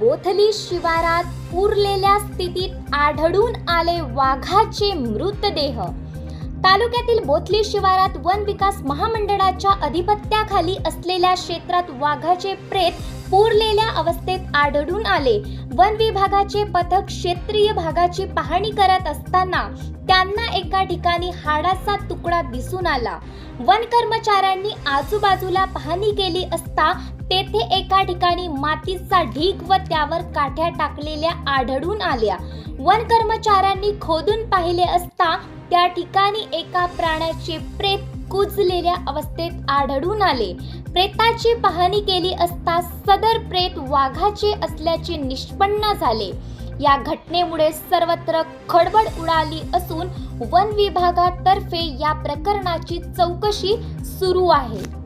बोथली शिवारात पुरलेल्या स्थितीत आढळून आले वाघाचे मृतदेह. तालुक्यातील बोथली शिवारात वन विकास महामंडळाच्या अधिपत्याखाली असलेल्या क्षेत्रात वाघाचे प्रेत पुरलेल्या अवस्थेत आढळून आले. वन विभागाचे पथक क्षेत्रीय भागाची पाहणी करत असताना त्यांना एका ठिकाणी हाडाचा तुकडा दिसून आला. वन कर्मचाऱ्यांनी आजूबाजूला पाहणी केली असता तेथे एका ठिकाणी मातीचा ढीग व त्यावर काठ्या टाकलेल्या आढळून आल्या. वन कर्मचाऱ्यांनी खोदून पाहिले असता त्या ठिकाणी एका प्राण्याचे प्रेत कुजलेल्या अवस्थेत आढळून आले. प्रेताची पाहणी केली असता सदर प्रेत वाघाचे असल्याचे निष्पन्न झाले. या घटनेमुळे सर्वत्र खडबड उडाली असून वन विभागातर्फे या प्रकरणाची चौकशी सुरू आहे.